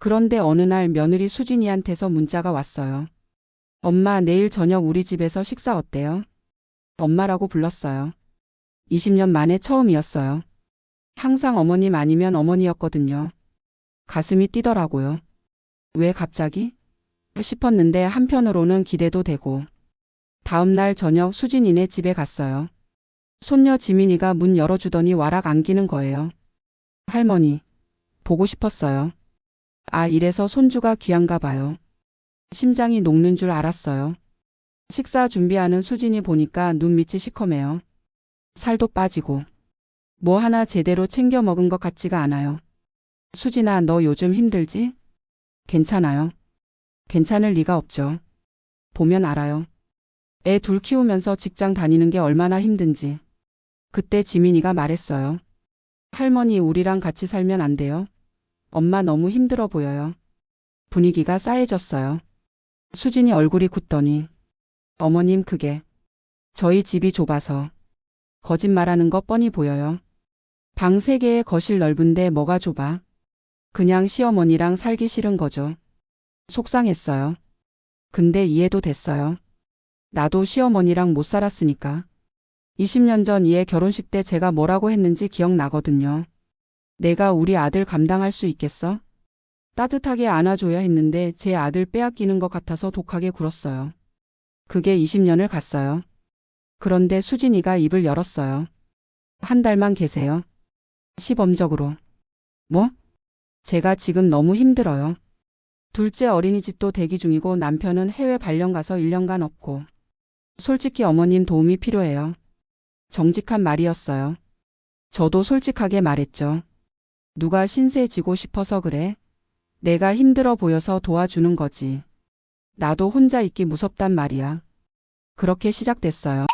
그런데 어느 날 며느리 수진이한테서 문자가 왔어요. 엄마 내일 저녁 우리 집에서 식사 어때요? 엄마라고 불렀어요. 20년 만에 처음이었어요. 항상 어머님 아니면 어머니였거든요. 가슴이 뛰더라고요. 왜 갑자기? 싶었는데 한편으로는 기대도 되고. 다음 날 저녁 수진이네 집에 갔어요. 손녀 지민이가 문 열어주더니 와락 안기는 거예요. 할머니, 보고 싶었어요. 아, 이래서 손주가 귀한가 봐요. 심장이 녹는 줄 알았어요. 식사 준비하는 수진이 보니까 눈밑이 시커매요. 살도 빠지고. 뭐 하나 제대로 챙겨 먹은 것 같지가 않아요. 수진아, 너 요즘 힘들지? 괜찮아요. 괜찮을 리가 없죠. 보면 알아요. 애 둘 키우면서 직장 다니는 게 얼마나 힘든지. 그때 지민이가 말했어요. 할머니, 우리랑 같이 살면 안 돼요? 엄마 너무 힘들어 보여요. 분위기가 싸해졌어요. 수진이 얼굴이 굳더니, 어머님, 그게, 저희 집이 좁아서, 거짓말하는 거 뻔히 보여요. 방세 개에 거실 넓은데 뭐가 좁아? 그냥 시어머니랑 살기 싫은 거죠. 속상했어요. 근데 이해도 됐어요. 나도 시어머니랑 못 살았으니까. 20년 전 이해 결혼식 때 제가 뭐라고 했는지 기억나거든요. 내가 우리 아들 감당할 수 있겠어? 따뜻하게 안아줘야 했는데 제 아들 빼앗기는 것 같아서 독하게 굴었어요. 그게 20년을 갔어요. 그런데 수진이가 입을 열었어요. 한 달만 계세요. 시범적으로. 뭐? 제가 지금 너무 힘들어요. 둘째 어린이집도 대기 중이고 남편은 해외 발령 가서 1년간 없고. 솔직히 어머님 도움이 필요해요. 정직한 말이었어요. 저도 솔직하게 말했죠. 누가 신세 지고 싶어서 그래? 내가 힘들어 보여서 도와주는 거지. 나도 혼자 있기 무섭단 말이야. 그렇게 시작됐어요.